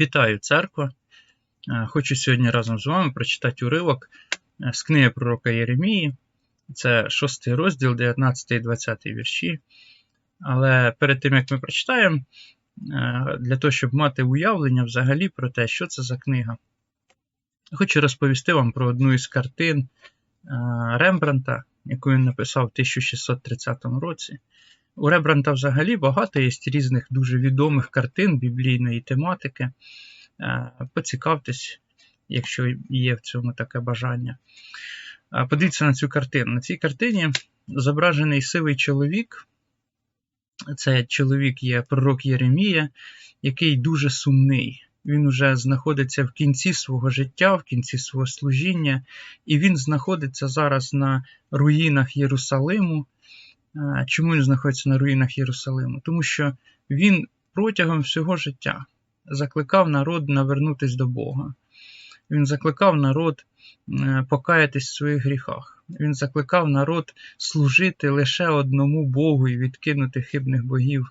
Вітаю, церква! Е, Хочу сьогодні разом з вами прочитати уривок е, з книги пророка Єремії. Це 6 розділ, 19 і 20 вірші. Але перед тим, як ми прочитаємо, е, для того, щоб мати уявлення взагалі про те, що це за книга, хочу розповісти вам про одну із картин Рембранта, яку він написав в 1630 році. У Рембранта взагалі багато є різних дуже відомих картин біблійної тематики. Е, Поцікавтесь, якщо є в цьому таке бажання. Е, Подивіться на цю картину. На цій картині зображений сивий чоловік. Це чоловік є пророк Єремія, який дуже сумний. Він уже знаходиться в кінці свого життя, в кінці свого служіння, і він знаходиться зараз на руїнах Єрусалиму. Е, Чому він знаходиться на руїнах Єрусалиму? Тому що він протягом всього життя закликав народ навернутися до Бога. Він закликав народ е, покаятись в своїх гріхах. Він закликав народ служити лише одному Богу і відкинути хибних богів.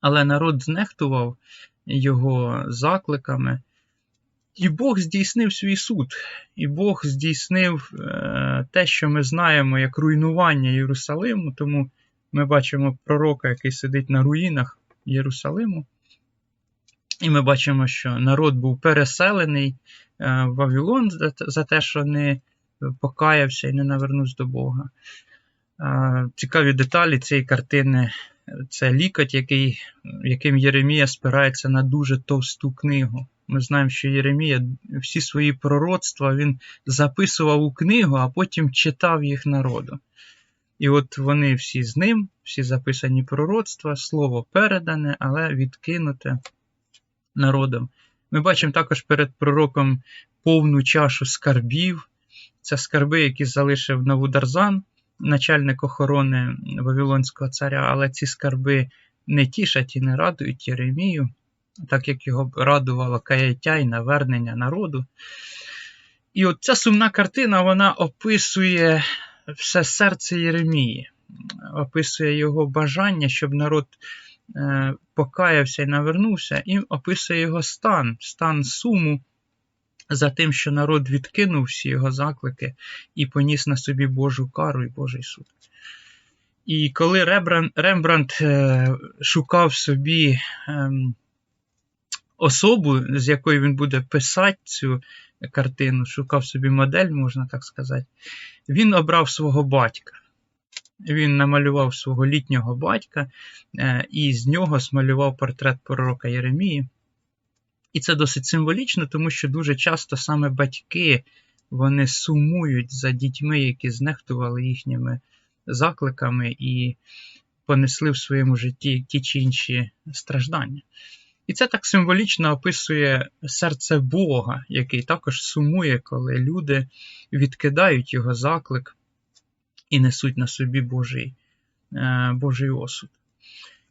Але народ знехтував його закликами, і Бог здійснив свій суд, і Бог здійснив е, те, що ми знаємо як руйнування Єрусалиму. Тому ми бачимо пророка, який сидить на руїнах Єрусалиму. І ми бачимо, що народ був переселений е, в Вавилон за, те, що не покаявся і не навернувся до Бога. Е, цікаві деталі цієї картини це лікоть, який, яким Єремія спирається на дуже товсту книгу. Ми знаємо, що Єремія всі свої пророцтва він записував у книгу, а потім читав їх народу. І от вони всі з ним, всі записані пророцтва, слово передане, але відкинуте народом. Ми бачимо також перед пророком повну чашу скарбів. Це скарби, які залишив Навударзан, начальник охорони Вавилонського царя, але ці скарби не тішать і не радують Єремію, так як його радувало каяття і навернення народу. І от ця сумна картина вона описує все серце Єремії, описує його бажання, щоб народ е, покаявся і навернувся, і описує його стан, стан суму за тим, що народ відкинув всі його заклики і поніс на собі Божу кару і Божий суд. І коли Рембрандт е, шукав собі ем, особу, з якою він буде писати цю картину, шукав собі модель, можна так сказати, він обрав свого батька. Він намалював свого літнього батька е, і з нього смалював портрет пророка Єремії. І це досить символічно, тому що дуже часто саме батьки вони сумують за дітьми, які знехтували їхніми закликами і понесли в своєму житті ті чи інші страждання. І це так символічно описує серце Бога, який також сумує, коли люди відкидають його заклик і несуть на собі Божий, Божий осуд.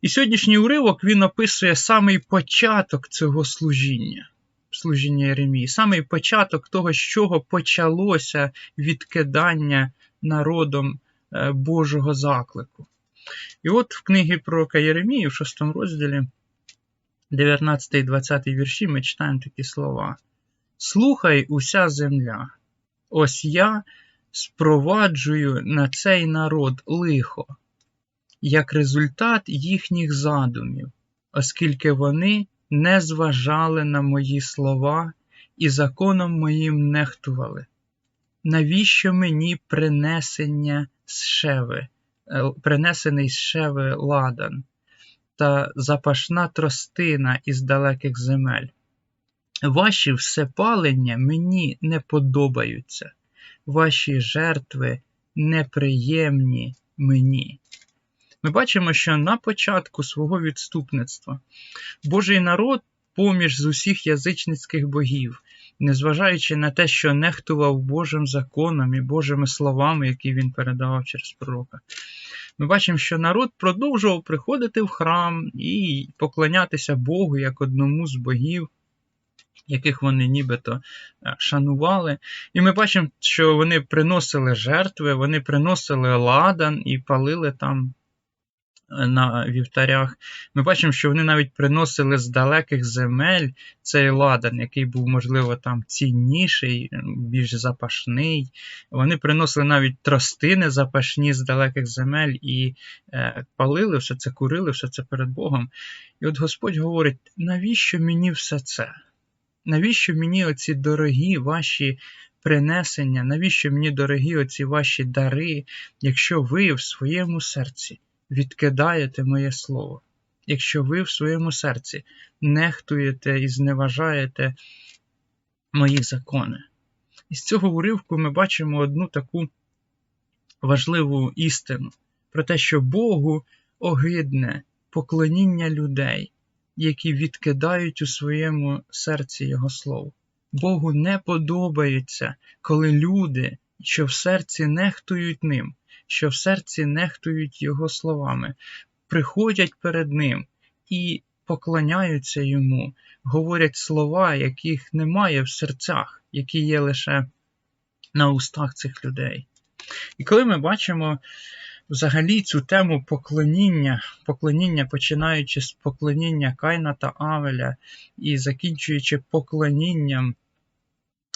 І сьогоднішній уривок він описує самий початок цього служіння, служіння Єремії, самий початок того, з чого почалося відкидання народом Божого заклику. І от в книгі пророка Єремії, в 6 розділі, 19 і 20 вірші, ми читаємо такі слова: Слухай уся земля, ось я спроваджую на цей народ лихо як результат їхніх задумів, оскільки вони не зважали на мої слова і законом моїм нехтували. Навіщо мені принесення з шеви, е, принесений з шеви ладан та запашна тростина із далеких земель? Ваші всепалення мені не подобаються, ваші жертви неприємні мені. Ми бачимо, що на початку свого відступництва Божий народ, поміж з усіх язичницьких богів, незважаючи на те, що нехтував Божим законом і Божими словами, які він передавав через пророка, ми бачимо, що народ продовжував приходити в храм і поклонятися Богу як одному з богів. Яких вони нібито шанували. І ми бачимо, що вони приносили жертви, вони приносили ладан і палили там на вівтарях. Ми бачимо, що вони навіть приносили з далеких земель цей ладан, який був, можливо, там цінніший, більш запашний. Вони приносили навіть тростини запашні з далеких земель і е, палили все це, курили все це перед Богом. І от Господь говорить: навіщо мені все це? Навіщо мені оці дорогі ваші принесення, навіщо мені дорогі оці ваші дари, якщо ви в своєму серці відкидаєте моє слово, якщо ви в своєму серці нехтуєте і зневажаєте мої закони? І з цього уривку ми бачимо одну таку важливу істину про те, що Богу огидне поклоніння людей, які відкидають у своєму серці Його слово. Богу не подобається, коли люди, що в серці нехтують ним, що в серці нехтують Його словами, приходять перед Ним і поклоняються йому, говорять слова, яких немає в серцях, які є лише на устах цих людей. І коли ми бачимо взагалі цю тему поклоніння, поклоніння, починаючи з поклоніння Кайна та Авеля і закінчуючи поклонінням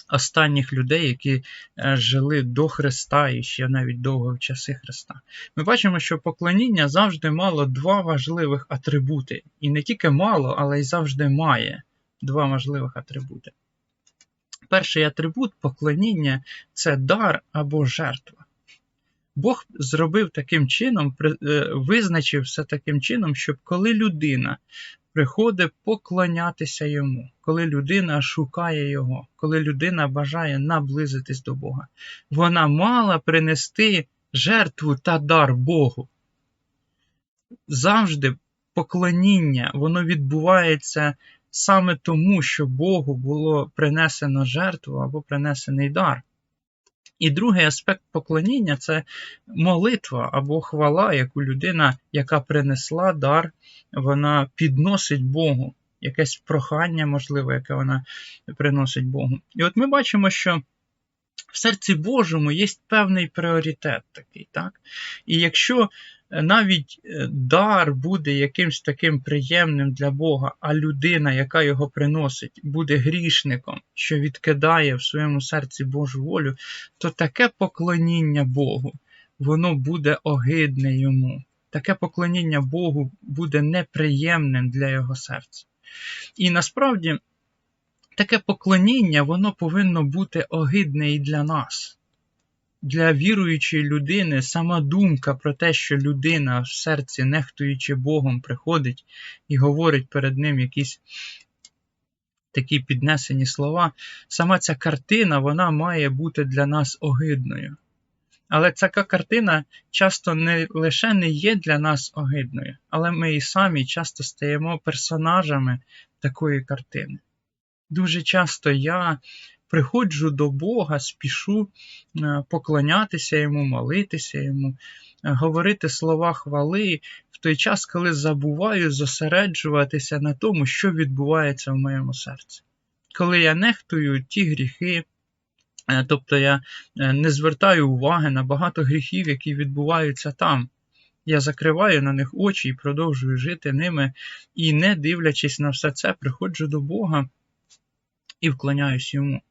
останніх людей, які е, жили до Христа і ще навіть довго в часи Христа. Ми бачимо, що поклоніння завжди мало два важливих атрибути. І не тільки мало, але й завжди має два важливих атрибути. Перший атрибут поклоніння це дар або жертва. Бог зробив таким чином, е, визначив все таким чином, щоб коли людина приходить поклонятися йому, коли людина шукає Його, коли людина бажає наблизитись до Бога, вона мала принести жертву та дар Богу. Завжди поклоніння, воно відбувається саме тому, що Богу було принесено жертву або принесений дар. І другий аспект поклоніння це молитва або хвала, яку людина, яка принесла дар, вона підносить Богу, якесь прохання, можливо, яке вона приносить Богу. І от ми бачимо, що в серці Божому є певний пріоритет такий. так? І якщо навіть е, дар буде якимсь таким приємним для Бога, а людина, яка його приносить, буде грішником, що відкидає в своєму серці Божу волю, то таке поклоніння Богу, воно буде огидне йому. Таке поклоніння Богу буде неприємним для його серця. І насправді таке поклоніння, воно повинно бути огидне і для нас для віруючої людини сама думка про те, що людина в серці, нехтуючи Богом, приходить і говорить перед ним якісь такі піднесені слова, сама ця картина вона має бути для нас огидною. Але ця картина часто не лише не є для нас огидною, але ми і самі часто стаємо персонажами такої картини. Дуже часто я приходжу до Бога, спішу е, поклонятися Йому, молитися Йому, е, говорити слова хвали в той час, коли забуваю зосереджуватися на тому, що відбувається в моєму серці. Коли я нехтую ті гріхи, е, тобто я не звертаю уваги на багато гріхів, які відбуваються там. Я закриваю на них очі і продовжую жити ними, і, не дивлячись на все це, приходжу до Бога і вклоняюсь йому.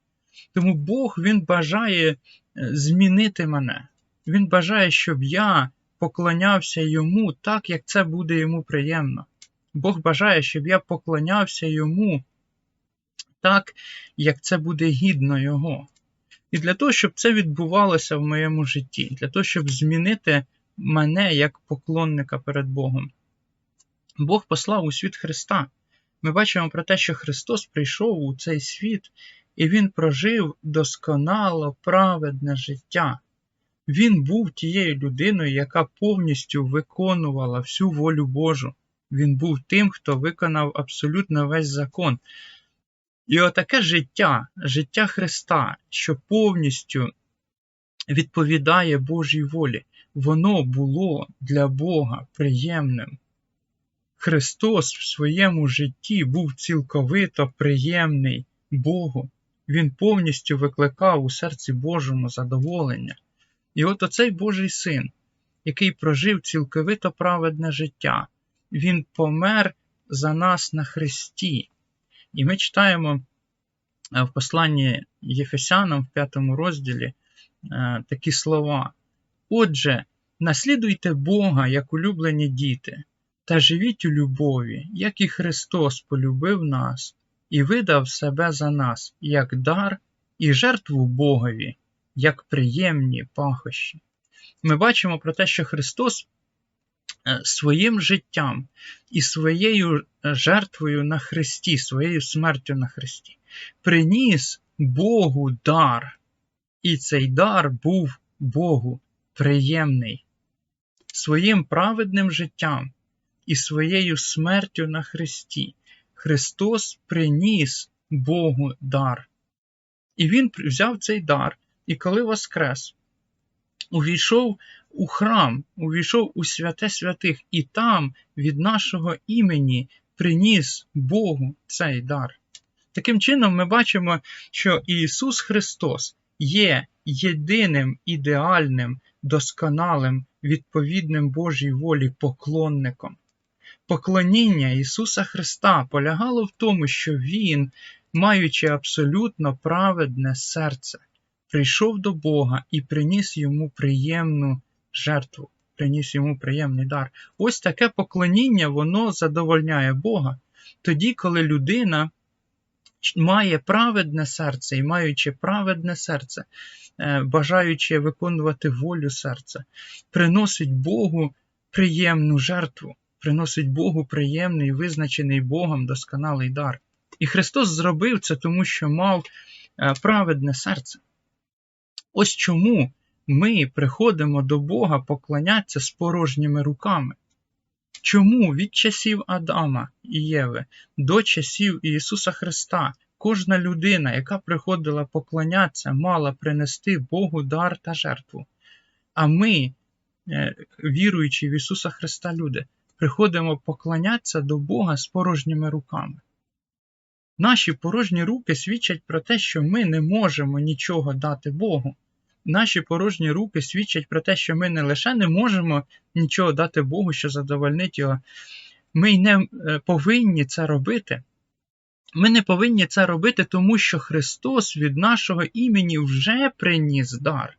Тому Бог Він бажає е, змінити мене. Він бажає, щоб я поклонявся йому так, як це буде йому приємно. Бог бажає, щоб я поклонявся йому так, як це буде гідно Його. І для того, щоб це відбувалося в моєму житті, для того, щоб змінити мене як поклонника перед Богом. Бог послав у світ Христа. Ми бачимо про те, що Христос прийшов у цей світ і він прожив досконало праведне життя. Він був тією людиною, яка повністю виконувала всю волю Божу. Він був тим, хто виконав абсолютно весь закон. І отаке життя, життя Христа, що повністю відповідає Божій волі, воно було для Бога приємним. Христос в своєму житті був цілковито приємний Богу він повністю викликав у серці Божому задоволення. І от оцей Божий син, який прожив цілковито праведне життя. Він помер за нас на Христі. І ми читаємо е, в посланні Єфесянам в п'ятому розділі е, такі слова. Отже, наслідуйте Бога як улюблені діти, та живіть у любові, як і Христос полюбив нас і видав себе за нас, як дар і жертву Богові, як приємні пахощі. Ми бачимо про те, що Христос е, своїм життям і своєю жертвою на Христі, своєю смертю на Христі, приніс Богу дар, і цей дар був Богу приємний. Своїм праведним життям і своєю смертю на Христі Христос приніс Богу дар. І Він взяв цей дар, і коли воскрес, увійшов у храм, увійшов у святе святих, і там від нашого імені приніс Богу цей дар. Таким чином, ми бачимо, що Ісус Христос є єдиним ідеальним, досконалим, відповідним Божій волі поклонником. Поклоніння Ісуса Христа полягало в тому, що Він, маючи абсолютно праведне серце, прийшов до Бога і приніс йому приємну жертву, приніс йому приємний дар. Ось таке поклоніння, воно задовольняє Бога. Тоді, коли людина має праведне серце і маючи праведне серце, е, бажаючи виконувати волю серця, приносить Богу приємну жертву, приносить Богу приємний, визначений Богом досконалий дар. І Христос зробив це, тому що мав е, праведне серце. Ось чому ми приходимо до Бога поклонятися з порожніми руками. Чому від часів Адама і Єви до часів Ісуса Христа кожна людина, яка приходила поклонятися, мала принести Богу дар та жертву? А ми, е, віруючи в Ісуса Христа, люди, приходимо поклонятися до Бога з порожніми руками. Наші порожні руки свідчать про те, що ми не можемо нічого дати Богу наші порожні руки свідчать про те, що ми не лише не можемо нічого дати Богу, що задовольнить його, ми й не е, повинні це робити. Ми не повинні це робити, тому що Христос від нашого імені вже приніс дар.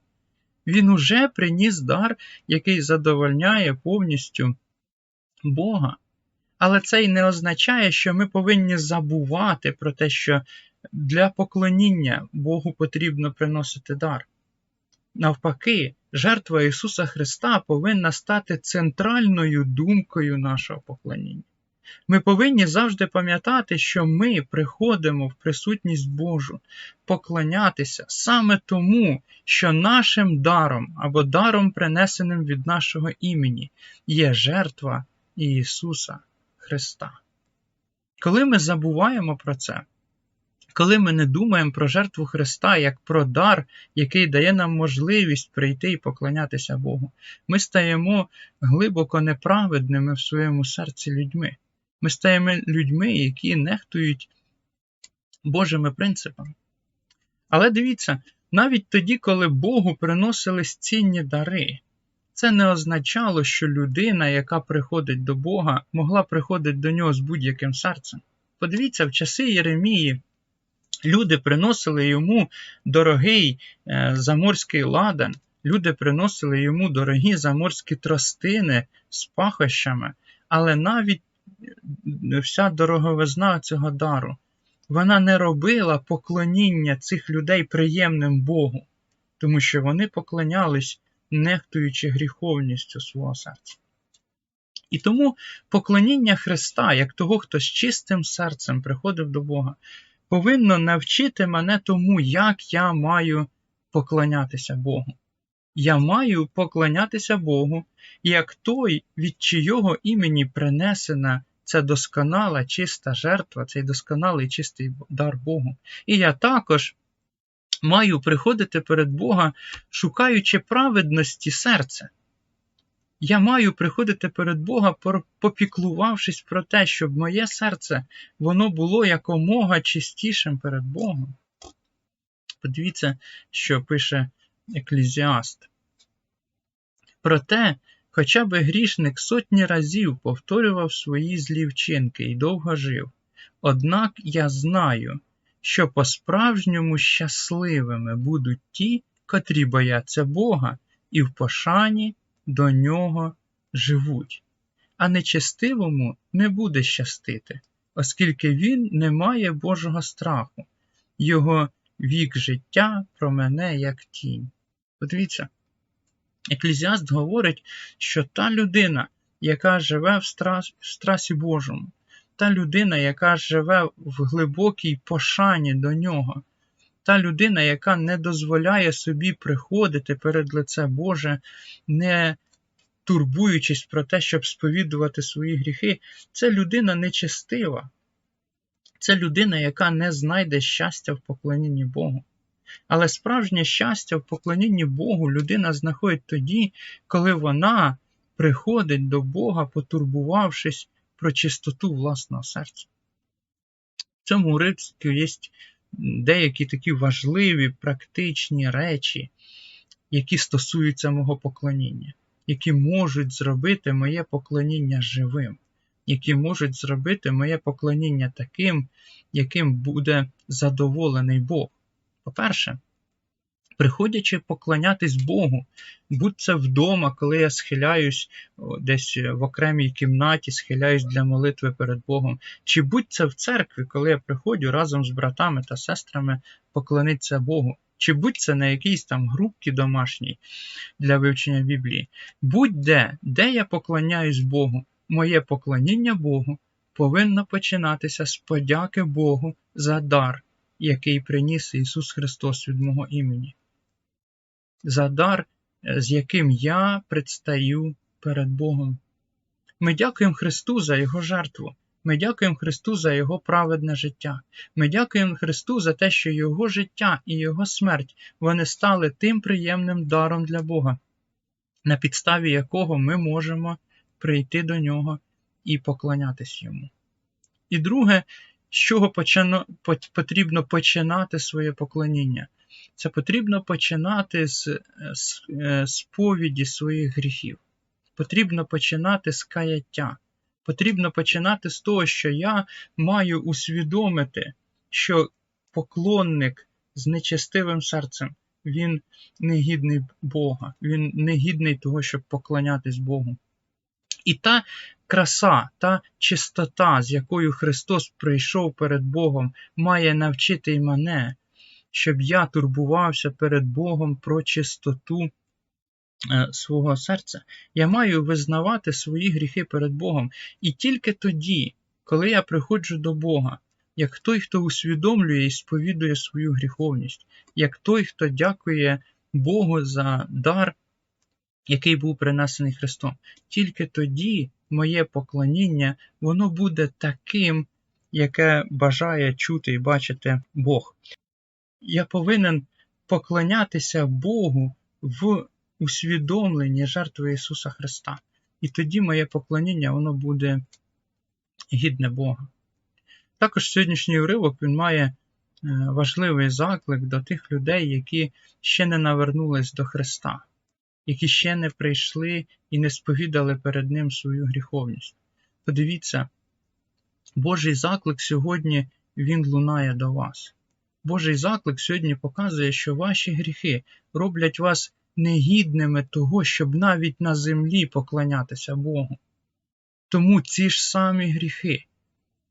Він уже приніс дар, який задовольняє повністю Бога. Але це й не означає, що ми повинні забувати про те, що для поклоніння Богу потрібно приносити дар. Навпаки, жертва Ісуса Христа повинна стати центральною думкою нашого поклоніння. Ми повинні завжди пам'ятати, що ми приходимо в присутність Божу, поклонятися саме тому, що нашим даром або даром, принесеним від нашого імені, є жертва Ісуса Христа. Коли ми забуваємо про це, коли ми не думаємо про жертву Христа як про дар, який дає нам можливість прийти і поклонятися Богу, ми стаємо глибоко неправедними в своєму серці людьми. Ми стаємо людьми, які нехтують Божими принципами. Але дивіться, навіть тоді, коли Богу приносились цінні дари, це не означало, що людина, яка приходить до Бога, могла приходити до нього з будь-яким серцем. Подивіться, в часи Єремії Люди приносили йому дорогий е, заморський ладан, люди приносили йому дорогі заморські тростини з пахощами, але навіть е, вся дороговизна цього дару, вона не робила поклоніння цих людей приємним Богу, тому що вони поклонялись, нехтуючи гріховністю свого серця. І тому поклоніння Христа, як того, хто з чистим серцем приходив до Бога, повинно навчити мене тому, як я маю поклонятися Богу. Я маю поклонятися Богу, як той, від чийого імені принесена ця досконала чиста жертва, цей досконалий чистий дар Богу. І я також маю приходити перед Бога, шукаючи праведності серця. Я маю приходити перед Бога, попіклувавшись про те, щоб моє серце воно було якомога чистішим перед Богом. Подивіться, що пише Еклізіаст. Проте Хоча би грішник сотні разів повторював свої злі вчинки і довго жив. Однак я знаю, що по-справжньому щасливими будуть ті, котрі бояться Бога і в пошані до нього живуть, а нечестивому не буде щастити, оскільки він не має Божого страху, його вік життя промене як тінь. Подивіться, Еклезіаст говорить, що та людина, яка живе в страсі Божому, та людина, яка живе в глибокій пошані до нього, та людина, яка не дозволяє собі приходити перед лице Боже, не турбуючись про те, щоб сповідувати свої гріхи, це людина нечестива. Це людина, яка не знайде щастя в поклонінні Богу. Але справжнє щастя в поклонінні Богу людина знаходить тоді, коли вона приходить до Бога, потурбувавшись про чистоту власного серця. В цьому уривку є деякі такі важливі практичні речі, які стосуються мого поклоніння, які можуть зробити моє поклоніння живим, які можуть зробити моє поклоніння таким, яким буде задоволений Бог. По-перше, приходячи поклонятись Богу, будь це вдома, коли я схиляюсь десь в окремій кімнаті, схиляюсь для молитви перед Богом, чи будь це в церкві, коли я приходжу разом з братами та сестрами поклонитися Богу, чи будь це на якійсь там групці домашній для вивчення Біблії. Будь-де, де я поклоняюсь Богу, моє поклоніння Богу повинно починатися з подяки Богу за дар, який приніс Ісус Христос від мого імені. За дар, е, з яким я предстаю перед Богом. Ми дякуємо Христу за Його жертву. Ми дякуємо Христу за Його праведне життя. Ми дякуємо Христу за те, що Його життя і Його смерть вони стали тим приємним даром для Бога, на підставі якого ми можемо прийти до Нього і поклонятись Йому. І друге, з чого потрібно починати своє поклоніння? Це потрібно починати з, е, е, сповіді своїх гріхів. Потрібно починати з каяття. Потрібно починати з того, що я маю усвідомити, що поклонник з нечестивим серцем, він не гідний Бога, він не гідний того, щоб поклонятись Богу. І та краса, та чистота, з якою Христос прийшов перед Богом, має навчити й мене, щоб я турбувався перед Богом про чистоту е, свого серця. Я маю визнавати свої гріхи перед Богом. І тільки тоді, коли я приходжу до Бога, як той, хто усвідомлює і сповідує свою гріховність, як той, хто дякує Богу за дар, який був принесений Христом, тільки тоді моє поклоніння, воно буде таким, яке бажає чути і бачити Бог. Я повинен поклонятися Богу в усвідомленні жертви Ісуса Христа. І тоді моє поклоніння воно буде гідне Бога. Також сьогоднішній уривок він має е, важливий заклик до тих людей, які ще не навернулись до Христа, які ще не прийшли і не сповідали перед Ним свою гріховність. Подивіться, Божий заклик сьогодні він лунає до вас. Божий заклик сьогодні показує, що ваші гріхи роблять вас негідними того, щоб навіть на землі поклонятися Богу. Тому ці ж самі гріхи,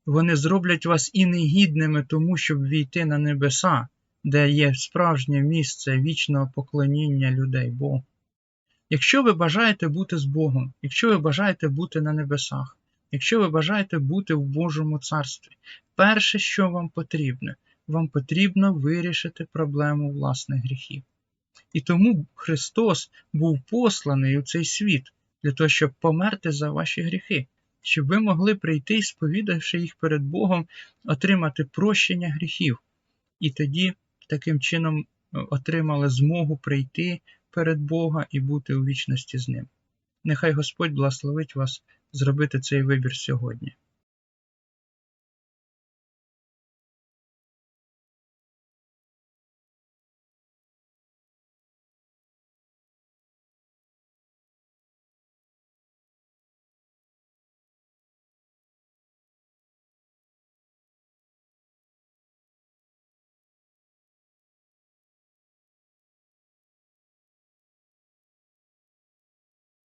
вони зроблять вас і негідними тому, щоб війти на небеса, де є справжнє місце вічного поклоніння людей Богу. Якщо ви бажаєте бути з Богом, якщо ви бажаєте бути на небесах, якщо ви бажаєте бути в Божому царстві, перше, що вам потрібно, вам потрібно вирішити проблему власних гріхів. І тому Христос був посланий у цей світ для того, щоб померти за ваші гріхи, щоб ви могли прийти сповідавши їх перед Богом, отримати прощення гріхів. І тоді таким чином отримали змогу прийти перед Бога і бути у вічності з Ним. Нехай Господь благословить вас зробити цей вибір сьогодні.